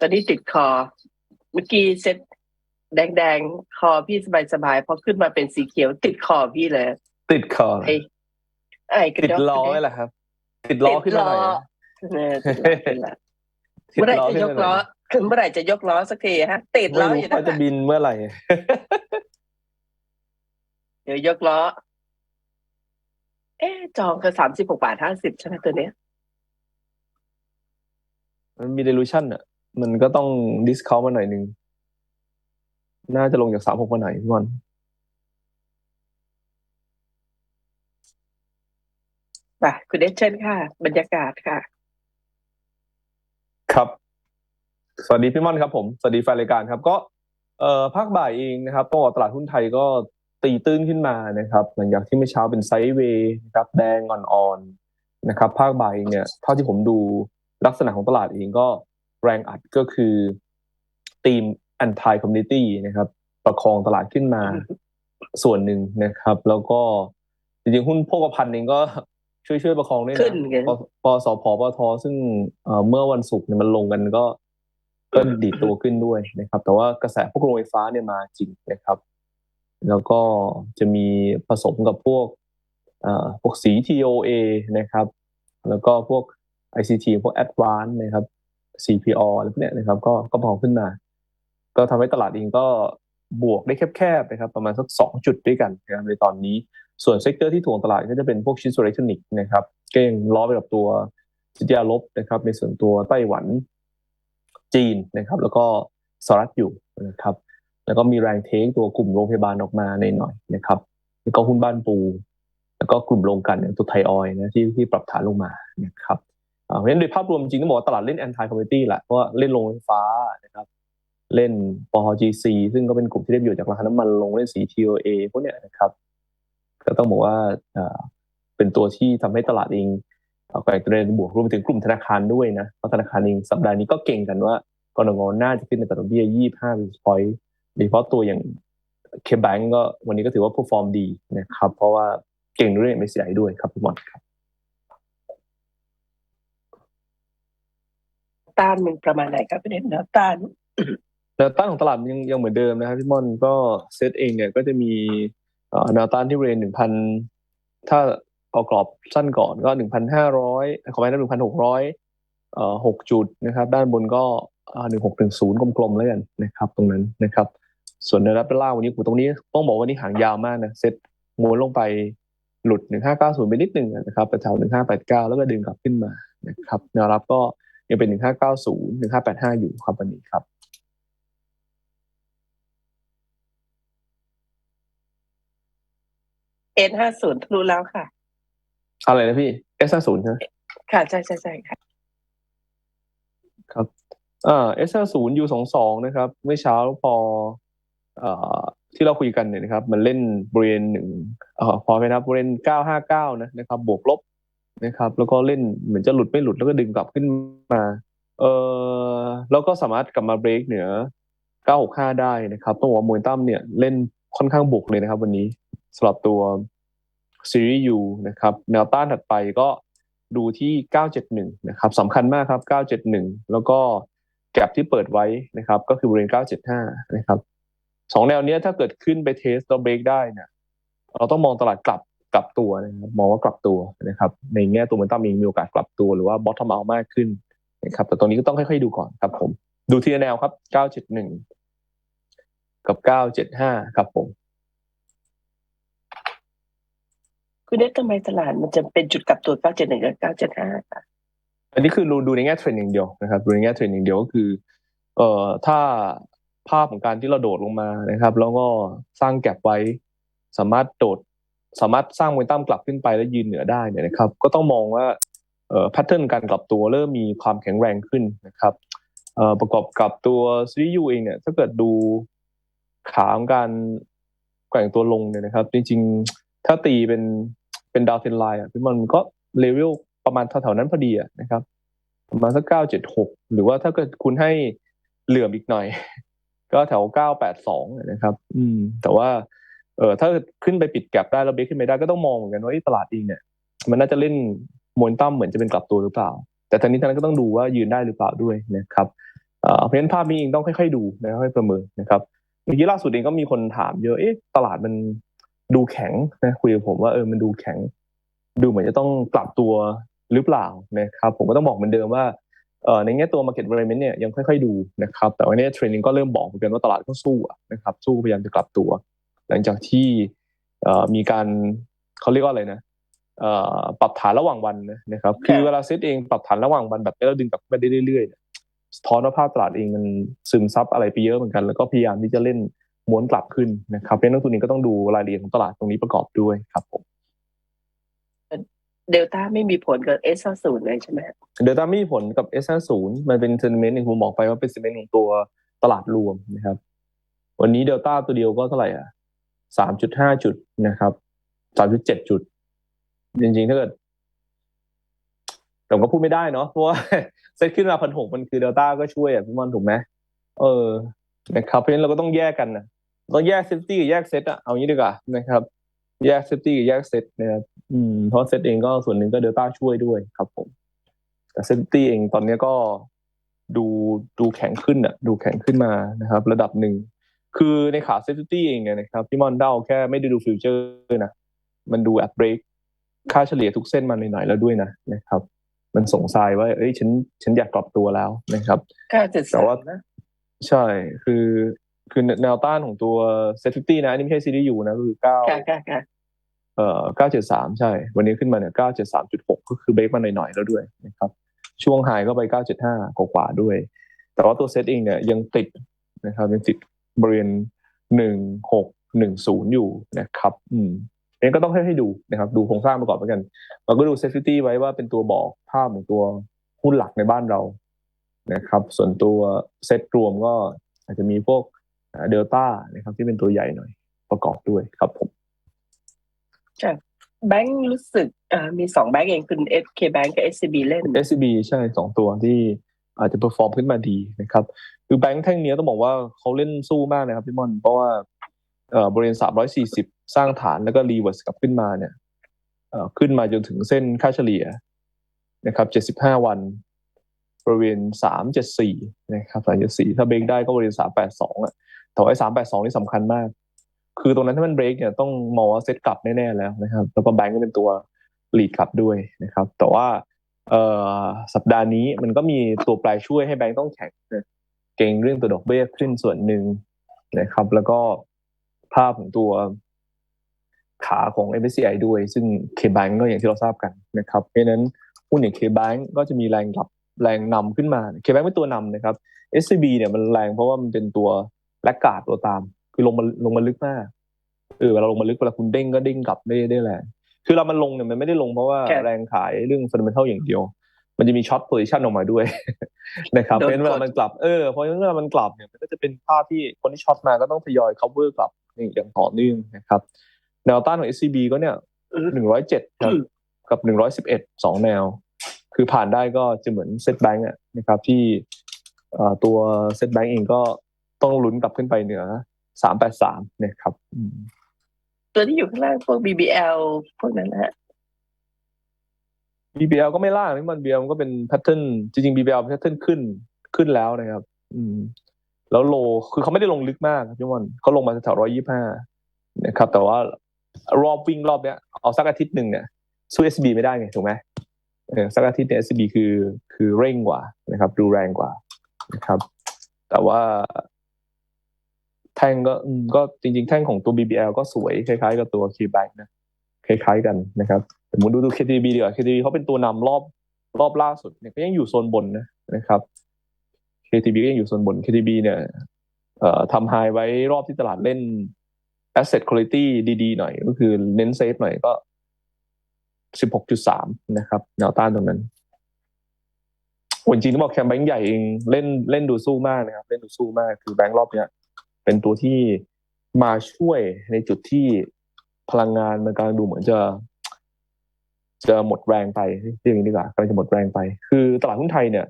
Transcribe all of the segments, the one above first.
ตอนนี้ติดคอ เมื่อกี้เซ็ตแดงๆ คอพี่สบายๆพอขึ้นมาเป็นสีเขียว ติดคอพี่เลย ติดคอไอ้ไอ้กระติดกล้อไว้แหละครับ ติดล้อขึ้นมาหน่อยนะเออติดล้อขึ้นมาติดเมื่อไหร่ล้อจะขึ้นยกมาหน่ล้ออยเมื่อไหร่จะยกล้อสักทีฮะ ติดไม่ล้อรู้อยู่ว่านั่นจะน่ะบินเมื่อไหร่ เดี๋ยวยกล้อ เอ๊ะจองคือสามสิบหกบาทห้าสิบใช่ไหมตัวเนี้ย มันมีเดลูชันอะ มันก็ต้องดิสคาวมาหน่อยหนึ่ง น่าจะลงจากสามหกมาไหนพี่บอลไปคุณเดชเช่นค่ะ บรรยากาศค่ะ ครับ สวัสดีพี่ม่อนครับผม สวัสดีแฟนรายการครับ ก็เอ่อภาคบ่ายเองนะครับต้องบอกตลาดหุ้นไทยก็ตีตื้นขึ้นมานะครับ หลังจากที่เมื่อเช้าเป็นไซด์เวย์นะครับแดงอ่อนๆนะครับ ภาคบ่ายเองเนี่ยเท่าที่ผมดูลักษณะของตลาดเองก็ แรงอัดก็คือทีม anti community นะครับ ประคองตลาดขึ้นมาส่วนหนึ่งนะครับ แล้วก็จริงๆหุ้นโภคภัณฑ์เองก็ช่วยช่วยๆประคองด้วยขึ้นะนไงปปสพปทซึ่งเอ่อเมื่อวันศุกร์เนี่ยมันลงกันก็ก็ดีดตัวขึ้นด้วยนะครับ แต่ว่ากระแสพวกโรงไฟฟ้าเนี่ยมาจริงนะครับ แล้วก็จะมีผสมกับพวกเอ่อพวกสี TOA นะครับ แล้วก็พวก ICT พวก Advance นะครับ CPO อะไรพวกเนี้ยนะครับ ก็ก็พองขึ้นมา ก็ทำให้ตลาดเองก็บวกได้แคบๆนะครับ ประมาณสักสองจุดด้วยกันนะครับในตอนนี้ส่วนเซกเตอร์ที่ถ่วงตลาดก็จะเป็นพวกชิ้นส่วนอิเล็กทรอนิกส์นะครับก็ยังล้อไปกับตัวจิตยาลบนะครับ ในส่วนตัวไต้หวันจีนนะครับ แล้วก็สหรัฐอยู่นะครับ แล้วก็มีแรงเทคตัวกลุ่มโรงพยาบาลออกมาในหน่อยนะครับแล้วก็หุ้นบ้านปู แล้วก็กลุ่มโรงกลันอย่างตัวไทยออยนะที่ที่ปรับฐานลงมานะครับ เพราะฉะนั้นโดยภาพรวมจริงต้องบอกว่าตลาดเล่นแอนตี้คอมมิตี้แหละเพราะว่าเล่นโรงไฟฟ้านะครับเล่นปอ GC ซึ่งก็เป็นกลุ่มที่ได้ประโยชน์จากราคาน้ำมันลงเล่นสี TOA พวกเนี้ยนะครับ ก็ต้องบอกว่าเป็นตัวที่ทำให้ตลาดเองแกว่งตัวเองบวกรวมไปถึงกลุ่มธนาคารด้วยนะเพราะธนาคารเองสัปดาห์นี้ก็เก่งกันว่ากรงงน่าจะขึ้นในตลาดเบี้ย 25 basis point โดยเฉพาะตัวอย่างเคแบงก็วันนี้ก็ถือว่า perform ดีนะครับ เพราะว่าเก่งเรื่อง MSCI ด้วยครับพี่บอลครับ ต้านมันประมาณไหนครับพี่เดชแนวต้านแนวต้านของตลาดยังยังเหมือนเดิมนะครับพี่ม่อนก็เซตเองเนี่ยก็จะมีแนวต้านที่บริเวณหนึ่งพันถ้าเอากรอบสั้นก่อนก็หนึ่งพันห้าร้อยขอไปนะหนึ่งพันหกร้อยหกจุดนะครับ ด้านบนก็หนึ่งหกถึงศูนย์กลมๆแล้วกันนะครับ ตรงนั้นนะครับ ส่วนแนวรับด้านล่าวันนี้ผมตรงนี้ต้องบอกว่าวันนี้หางยาวมากนะเซตม้วนลงไปหลุดหนึ่งห้าเก้าศูนย์ไปนิดหนึ่งนะครับไปแถวหนึ่งห้าแปดเก้าแล้วก็ดึงกลับขึ้นมานะครับแนวรับก็ ยังเป็นหนึ่งห้าเก้าศูนย์หนึ่งห้าแปดห้าอยู่ครับวันนี้ครับเอ็นห้าศูนย์รู้แล้วค่ะ อะไรนะพี่ S ห้าศูนย์ใช่ไหมค่ะ ใช่ใช่ใช่ค่ะ ครับอ่า S ห้าศูนย์ U สองสองนะครับ เมื่อเช้าพอเอ่อที่เราคุยกันเนี่ยนะครับ มันเล่นบริเวณหนึ่งเอ่อพอไปนับบริเวณเก้าห้าเก้านะนะครับ บวกลบ นะครับ แล้วก็เล่นเหมือนจะหลุดไม่หลุดแล้วก็ดึงกลับขึ้นมาเออแล้วก็สามารถกลับมาเบรกเหนือ 965 ได้นะครับต้องบอกว่าโมเมนตัมเนี่ยเล่นค่อนข้างบุกเลยนะครับ วันนี้สำหรับตัวซีรีส์ U นะครับแนวต้านถัดไปก็ดูที่ 971 นะครับสำคัญมากครับ 971 แล้วก็แกลบที่เปิดไว้นะครับ ก็คือบริเวณ 975 นะครับสองแนวเนี้ยถ้าเกิดขึ้นไปเทสแล้วเบรกได้เนี่ยเราต้องมองตลาดกลับ กลับตัวนะครับมองว่ากลับตัวนะครับ ในแง่ตัวโมเมนตัมเองมีโอกาสกลับตัวหรือว่าบอททอมเอามากขึ้นนะครับแต่ตรงนี้ก็ต้องค่อยๆดูก่อนครับ ผม ดูทีละแนวครับ 971 กับ 975 ครับผมคุณเดชทำไมตลาดมันจะเป็นจุดกลับตัว 971 กับ 975ค่ะอันนี้คือดูดูในแง่เทรนด์อย่างเดียวนะครับดูในแง่เทรนด์อย่างเดียวก็คือเอ่อถ้าภาพของการที่เราโดดลงมานะครับ แล้วก็สร้างแก็บไว้ สามารถโดด สามารถสร้างโมเมนตัมกลับขึ้นไปแล้วยืนเหนือได้เนี่ยนะครับ ก็ต้องมองว่าแพทเทิร์นการกลับตัวเริ่มมีความแข็งแรงขึ้นนะครับประกอบกับตัวซีรีส์ยูเองเนี่ยถ้าเกิดดูขาของการแกว่งตัวลงเนี่ยนะครับ จริงๆ ถ้าตีเป็นเป็นดาวเทนไลน์อะพี่มันก็เลเวลประมาณแถวๆนั้นพอดีอะนะครับ ประมาณสักเก้าเจ็ดหกหรือว่าถ้าเกิดคุณให้เหลื่อมอีกหน่อย ก็แถวเก้าแปดสองนะครับ อืม แต่ว่า เออถ้าขึ้นไปปิดแก็บได้แล้วเบรกขึ้นไปได้ก็ต้องมองเหมือนกันว่าเอ้ตลาดเองเนี่ย มันน่าจะเล่นโมนตัมเหมือนจะเป็นกลับตัวหรือเปล่า แต่ทั้งนี้ทั้งนั้นก็ต้องดูว่ายืนได้หรือเปล่าด้วยนะครับเพราะฉะนั้นภาพนี้เองต้องค่อยๆดูนะค่อยๆประเมินนะครับเมื่อกี้ล่าสุดเองก็มีคนถามเยอะเอ๊ะตลาดมันดูแข็งนะคุยกับผมว่าเออมันดูแข็ง ดูเหมือนจะต้องปรับตัวหรือเปล่านะครับ ผมก็ต้องบอกเหมือนเดิมว่าเออในแง่ตัว market environment เนี่ยยังค่อยๆดูนะครับ แต่ว่าเนี่ยเทรนดิ้งก็เริ่มบอกเหมือนกันว่าตลาดก็สู้นะครับสู้พยายามจะกลับตัว หลังจากที่เอ่อมีการเขาเรียกว่าอะไรนะเอ่อปรับฐานระหว่างวันนะนะครับ คือเวลาเซตเองปรับฐานระหว่างวันแบบนี้แล้วดึงกลับไปได้เรื่อยๆเนี่ยสะท้อนว่าภาพตลาดเองมันซึมซับอะไรไปเยอะเหมือนกัน แล้วก็พยายามที่จะเล่นม้วนกลับขึ้นนะครับเพราะฉะนั้นนักทุนเองก็ต้องดูรายละเอียดของตลาดตรงนี้ประกอบด้วยครับผมเดลต้าไม่มีผลกับเอสศูนย์เลยใช่ไหมเดลต้าไม่มีผลกับ S50 มันเป็นเซน i เมนต์ที่ผมบอกไปว่าเป็นเซน i เมนต์ของตัวตลาดรวมนะครับ วันนี้เดลต้าตัวเดียวก็เท่าไหร่อะ สามจุดห้าจุดนะครับสามจุดเจ็ดจุด จริงๆ ถ้าเกิดผมก็พูดไม่ได้เนาะเพราะว่าเซตขึ้นมาพันหกมันคือเดลต้าก็ช่วยอะพี่มอนถูกไหมเออนะครับเพราะฉะนั้นเราก็ต้องแยกกันนะต้องแยกเซฟตี้กับแยกเซตอะเอางี้ดีกว่านะครับ แยกเซฟตี้กับแยกเซตนะครับอืมเพราะเซตเองก็ส่วนหนึ่งก็เดลต้าช่วยด้วยครับผมแต่เซนตี้เองตอนนี้ก็ดูดูแข็งขึ้นอะ ดูแข็งขึ้นมานะครับ ระดับหนึ่ง คือในขาเซฟตี้เองเนี่ยนะครับที่มอนเดาแค่ไม่ได้ดูฟิวเจอร์นะ มันดูแอปเบรกค่าเฉลี่ยทุกเส้นมาหน่อยๆแล้วด้วยนะนะครับ มันส่งทรายว่าเอ้ยฉันฉันอยากกลับตัวแล้วนะครับเก้าจุดแต่สามว่านะใช่คือคือแนวต้านของตัวเซฟตี้นะอันนี้ไม่ใช่ซีรีส์ยูนะคือเก้าค่ะค่ะค่ะเอ่อ973ใช่ วันนี้ขึ้นมาเนี่ย973.6ก็คือเบรกมาหน่อยๆแล้วด้วยนะครับ ช่วงไฮก็ไป975กว่าๆด้วย แต่ว่าตัวเซตเองเนี่ยยังติดนะครับยังติด บริเวณ1610อยู่นะครับ อืมเองก็ต้องให้ให้ดูนะครับ ดูโครงสร้างประกอบไปกัน เราก็ดูเซฟตี้ไว้ว่าเป็นตัวบอกภาพของตัวหุ้นหลักในบ้านเรานะครับ ส่วนตัวเซตรวมก็อาจจะมีพวกเดลต้านะครับ ที่เป็นตัวใหญ่หน่อยประกอบด้วยครับผมแบงค์รู้สึกอ่ามีสองแบงค์เองคือเอสเคแบงค์กับเอสซีบีเล่น SCB ใช่สองตัวที่ อาจจะเ e อร์ฟอร์มขึ้นมาดีนะครับ คือแบงค์แท่งเนี้ยต้องบอกว่าเขาเล่นสู้มากนะครับพี่มอน เพราะว่าบริเวณ 340 สร้างฐานแล้วก็รีเวิร์สกลับขึ้นมาเนี่ยขึ้นมาจนถึงเส้นค่าเฉลี่ยนะครับ 75 วัน บริเวณ 374 นะครับ 374 ถ้าเบรกได้ก็บริเวณ 382อะแต่ว่าไอ้382 นี่สำคัญมาก คือตรงนั้นถ้ามันเบรกเนี่ยต้องมองว่าเซตกลับแน่ๆแล้วนะครับ แล้วก็แบงก์ก็เป็นตัวลีดกลับด้วยนะครับ แต่ว่า เอ่อสัปดาห์นี้มันก็มีตัวแปรช่วยให้แบงก์ต้องแข็งเก่งเรื่องตัวดอกเบี้ยขึ้นส่วนหนึ่งนะครับ แล้วก็ภาพของตัวขาของ MSCI ด้วย ซึ่ง K-Bank ก็อย่างที่เราทราบกันนะครับเพราะฉะนั้นหุ้นอย่าง K-Bank ก็จะมีแรงกลับแรงนำขึ้นมา K-Bank เป็นตัวนำนะครับ SCB เนี่ยมันแรงเพราะว่ามันเป็นตัวแลกกาดตัวตาม คือลงมาลงมาลึกมากเออเวลาลงมาลึกเวลาคุณเด้งก็เด้งกลับได้ได้แรง คือเรามันลงเนี่ยมันไม่ได้ลงเพราะว่าแรงขายเรื่องฟันเดเมนทัลอย่างเดียว มันจะมีช็อตโพซิชันออกมาด้วยนะครับเพราะฉะนั้นเวลามันกลับเออเพราะฉะนั้นเวลามันกลับเนี่ยมันก็จะเป็นภาพที่คนที่ช็อตมาก็ต้องทยอย cover กลับอย่างต่อเนื่องนะครับแนวต้านของ SCB ก็เนี่ยหนึ่งร้อยเจ็ดครับกับหนึ่งร้อยสิบเอ็ดสองแนว คือผ่านได้ก็จะเหมือนเซ็ตแบงก์อะนะครับที่เอ่อตัวเซ็ตแบงก์เองก็ต้องลุ้นกลับขึ้นไปเหนือสามแปดสามนะครับอืม ตัวที่อยู่ข้างล่างพวก BBL พวกนั้นนะฮะ BBL ก็ไม่ล่างนี่มัน BBL มันก็เป็นแพทเทิร์นจริงๆ BBL แพทเทิร์นขึ้นขึ้นแล้วนะครับ อืม แล้วโลคือเขาไม่ได้ลงลึกมากพี่มอนเขาลงมาแถวร้อยยี่ห้านะครับ แต่ว่ารอบวิ่งรอบเนี้ยเอาสักอาทิตย์หนึ่งเนี่ยสู้ SB ไม่ได้ไงถูกไหมเออสักอาทิตย์เนี่ย SB คือคือเร่งกว่านะครับ ดูแรงกว่านะครับ แต่ว่า แท่งก็ก็จริงๆ แท่งของตัว BBL ก็สวยคล้ายๆ กับตัว KBank นะคล้ายๆกันนะครับสมมติดูดู KTB ดีกว่า KTB เขาเป็นตัวนำรอบรอบล่าสุดเนี่ยก็ยังอยู่โซนบนนะนะครับ KTB ก็ยังอยู่โซนบน KTB เนี่ยเอ่อทำไฮไว้รอบที่ตลาดเล่น asset quality ดีๆ หน่อย ก็คือเน้นเซฟหน่อยก็16.3นะครับแนวต้านตรงนั้นโอ้จริงๆต้องบอกแคมแบงค์ใหญ่เองเล่นเล่นดูสู้มากนะครับ เล่นดูสู้มากคือแบงค์รอบเนี้ย เป็นตัวที่มาช่วยในจุดที่พลังงานมันกำลังดูเหมือนจะจะหมดแรงไปเรียกอย่างนี้ดีกว่ากำลังจะหมดแรงไป คือตลาดหุ้นไทยเนี่ย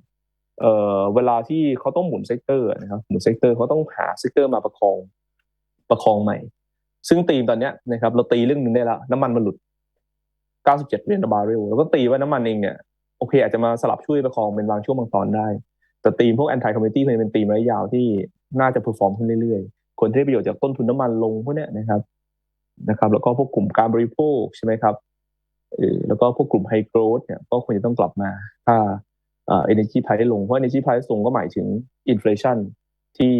เอ่อเวลาที่เขาต้องหมุนเซกเตอร์นะครับ หมุนเซกเตอร์เขาต้องหาเซกเตอร์มาประคองประคองใหม่ ซึ่งตีมตอนเนี้ยนะครับ เราตีเรื่องหนึงได้แล้วน้ำมันมันหลุด 97เหรียญต่อบาร์เรลแล้วก็ตีว่าน้ำมันเองเนี่ยโอเค อาจจะมาสลับช่วยประคองเป็นบางช่วงบางตอนได้ แต่ธีมพวก anti commodity มันเป็นธีมระยะยาวที่ น่าจะ perform ขึ้นเรื่อยๆ คนที่ได้ประโยชน์จากต้นทุนน้ำมันลงพวกนี้นะครับนะครับ แล้วก็พวกกลุ่มการบริโภคใช่ไหมครับเออแล้วก็พวกกลุ่ม high growth เนี่ยก็ควรจะต้องกลับมาถ้าเอ่อ energy price ลงเพราะ energy price ลงก็หมายถึง inflation ที่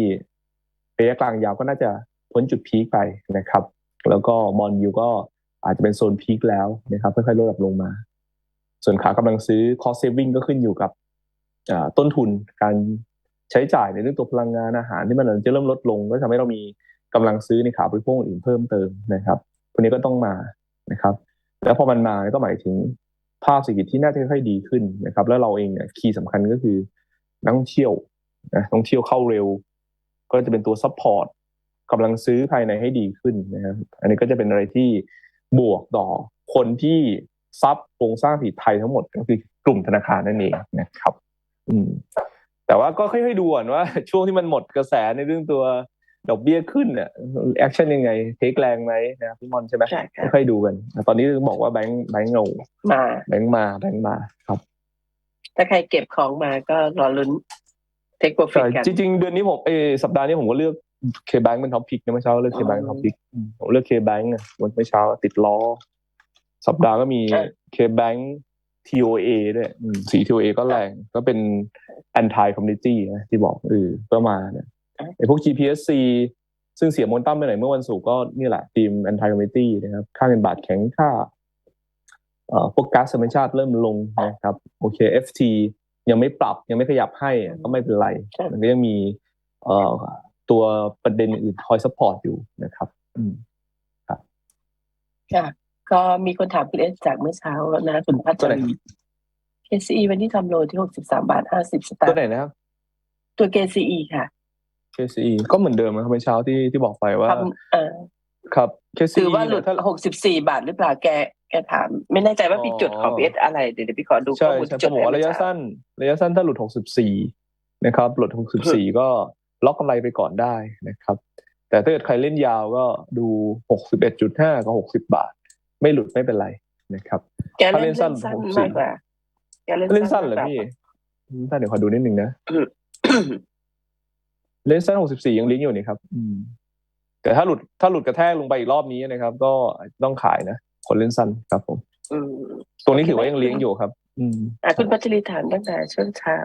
ระยะกลางยาวก็น่าจะพ้นจุดพีคไปนะครับ แล้วก็บอลยูก็อาจจะเป็นโซนพีคแล้วนะครับค่อยๆลดระดับลงมา ส่วนขากำลังซื้อ cost saving ก็ขึ้นอยู่กับต้นทุนการ ใช้จ่ายในเรื่องตัวพลังงานอาหารที่มันจะเริ่มลดลง ก็ทำให้เรามีกำลังซื้อในขาบริโภคอื่นเพิ่มเติมนะครับพวกนี้ก็ต้องมานะครับ แล้วพอมันมาก็หมายถึงภาพเศรษฐกิจที่น่าจะค่อยดีขึ้นนะครับ แล้วเราเองเนี่ยคีย์สำคัญก็คือนักท่องเที่ยวนะท่องเที่ยวเข้าเร็ว ก็จะเป็นตัวซัพพอร์ตกำลังซื้อภายในให้ดีขึ้นนะครับอันนี้ก็จะเป็นอะไรที่บวกต่อคนที่ซับโครงสร้างเศรษฐกิจไทยทั้งหมดก็คือกลุ่มธนาคารนั่นเองนะครับ อืม แต่ว่าก็ค่อยๆดูก่อนว่า ช่วงที่มันหมดกระแสในเรื่องตัวดอกเบี้ยขึ้นเนี่ยแอคชั่นยังไงเทคแรงไหมนะครับพี่มอนใช่ไหมใช่ค่ะค่อยๆดูกัน ตอนนี้บอกว่าแบงค์แบงค์โงมาแบงค์มาแบงค์มาครับ ถ้าใครเก็บของมาก็รอลุ้นเทคโปรฟิตใช่กันจริงๆ เดือนนี้ผมเออสัปดาห์นี้ผมก็เลือกเคแบงค์เป็นท็อปพิกนะเมื่อเช้าเลือกเคแบงค์ท็อปพิกผมเลือกเคแบงค์วันเมื่อเช้าติดล้อ สัปดาห์ก็มีเคแบงค์ TOA ด้วยอืมสี TOA ก็แรงก็เป็น anti community นะที่บอกเออก็มาเนี่ยไอพวก GPSC ซึ่งเสียโมนตั้มไปไหนเมื่อวันศุกร์ก็นี่แหละทีม anti community นะครับ ค่าเงินบาทแข็งค่าเอ่อพวกก๊าซธรรมชาติเริ่มลงนะครับ โอเค FT ยังไม่ปรับยังไม่ขยับให้อะก็ไม่เป็นไรครับมันก็ยังมีเอ่อตัวประเด็นอื่นคอยซัพพอร์ตอยู่นะครับ อืมค่ะ ก็มีคนถามคุณเอสจากเมื่อเช้านะคุณพัชตัวไหนรี KCE วันที่ทำโลที่หกสิบสามบาทห้าสิบสตาตัวร์ไหนนะครับ ตัว KCE ค่ะ KCE ก็เหมือนเดิมนะครับเมื่อเช้าที่ที่บอกไปว่าทำเอ่อครับ KCE ถือว่าหลุดเนี่ยถ้าหกสิบสี่บาทหรือเปล่าแกแกถาม ไม่แน่ใจว่าพี่อ๋อจุดของพีเอสอะไรเดี๋ยวเดี๋ยวพี่ขอดูข้ใช่อมูลใช่จุผดมบอกว่าระยะสั้น ระยะสั้นถ้าหลุด64นะครับหลุด64ก็ล็อกกำไรไปก่อนได้นะครับ แต่ถ้าเกิดใครเล่นยาวก็ดู61.5กับ60บาท ไม่หลุดไม่เป็นไรนะครับแกถ้าเล่เล่นนสั้สั้นน60มากกว่าแกเล่นเล่นสั้นเหรอมากกว่าพี่ถ้าเดี๋ยวขอดูนิดนึงนะเล่นสั้น64ยังลิงก์อยู่นี่ครับอืมแต่ถ้าหลุดถ้าหลุดกระแทกลงไปอีกรอบนี้นะครับ ก็ต้องขายนะคนเล่นสั้นครับผมอืมตรงนี้ถือว่ายังเลี้ยงอยู่ครับ อืมอะคุณพัชรีถามตั้งแต่ช่วงเช้า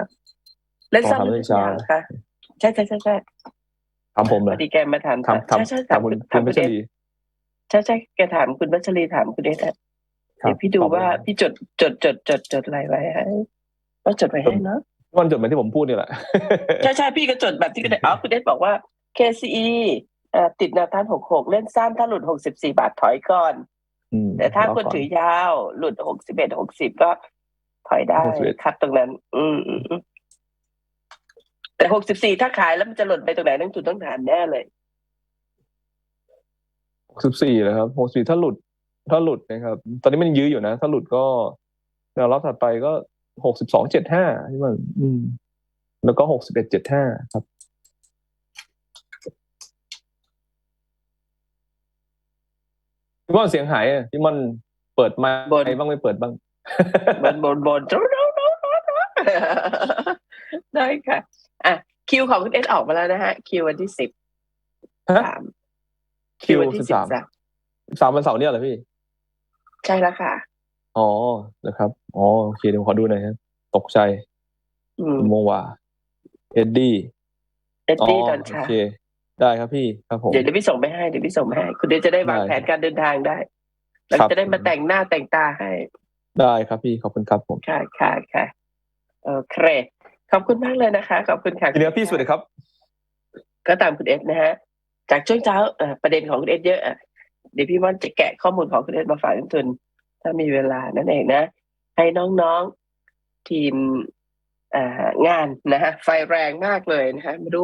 เล่นสั้นอ๋อหถามรืเรื่องเช้าอยาวคะใช่ใช่ใช่ใช่ถามผมพเลอยดีแกมาถามถามถามใช่ใช่ถามคุณถาคุมณคุพัณชเอสรี ใช่ใช่แกถามคุณพัชรีถามคุณเอสอะครับเดี๋ยวพี่ดูตอบเลยว่าพี่จดจดจดจดจดอะไรไว้ให้ว่าจดไว้ให้เนาะวันจดเหมือนที่ผมพูดนี่แหละใช่ใช่พี่ก็จดแบบที่คุณเอสอ๋อคุณเอสบอกว่า KCE เอ่อติดแนวต้านหกหกเล่นสั้นถ้าหลุดหกสิบสี่บาทถอยก่อนอืมแต่ถ้าแล้วคนก่ถือยาว หลุดหกสิบเอ็ดหกสิบก็ถอยได้61คัดตรงนั้นอืมอืมอืมแต่หกสิบสี่ถ้าขายแล้วมันจะหล่นไปตรงไหนนั่งจุดต้องถามแน่เลย สิบสี่เลยครับหกสี่ถ้าหลุด ถ้าหลุดนะครับ ตอนนี้มันยื้ออยู่นะ ถ้าหลุดก็แนวรับถัดไปก็หกสิบสองเจ็ดห้าที่มันอืม แล้วก็หกสิบเอ็ดเจ็ดห้าครับพี่มอนเสียงหายอะพี่มอนเปิดไมาบนบ้างไม่เปิดบ้าง บนบนบนได้ค่ะ อะ คิวของคุณเอสออกมาแล้วนะฮะ คิววันที่สิบฮะ สาม คิววันที่สิบสิบสามสามสามวันเสาร์เนี่ยเหรอพี่ ใช่แล้วค่ะ อ๋อนะครับ อ๋อโอเคเดี๋ยวขอดูหน่อยครับ ตกใจอืมคุณโมวาเอ็ดดี้เอ็ดอ๋อดี้ตอนโอเช้าเคได้ครับพี่ครับผมเดี๋ยวเดี๋ยวพี่ส่งไปให้เดี๋ยวพี่ส่งไปให้ คุณเดชจะได้วางได้แผนการเดินทางได้แล้วครับจะได้มาแต่งหน้าแต่งตาให้ ได้ครับพี่ขอบคุณครับผมค่ะค่ะค่ะโอเคขอบคุณมากเลยนะคะ ขอบคุณค่ะทีนี้พี่สวัสดีครับ ก็ตามคุณเอสนะฮะ จากช่วงเช้าเอ่อประเด็นของคุณเอสเยอะเดี๋ยวพี่ม่อนจะแกะข้อมูลของคุณเอสมาฝากทุนทุน ถ้ามีเวลานั่นเองนะ ให้น้องๆทีมงานนะฮะไฟแรงมากเลยนะฮะมาดู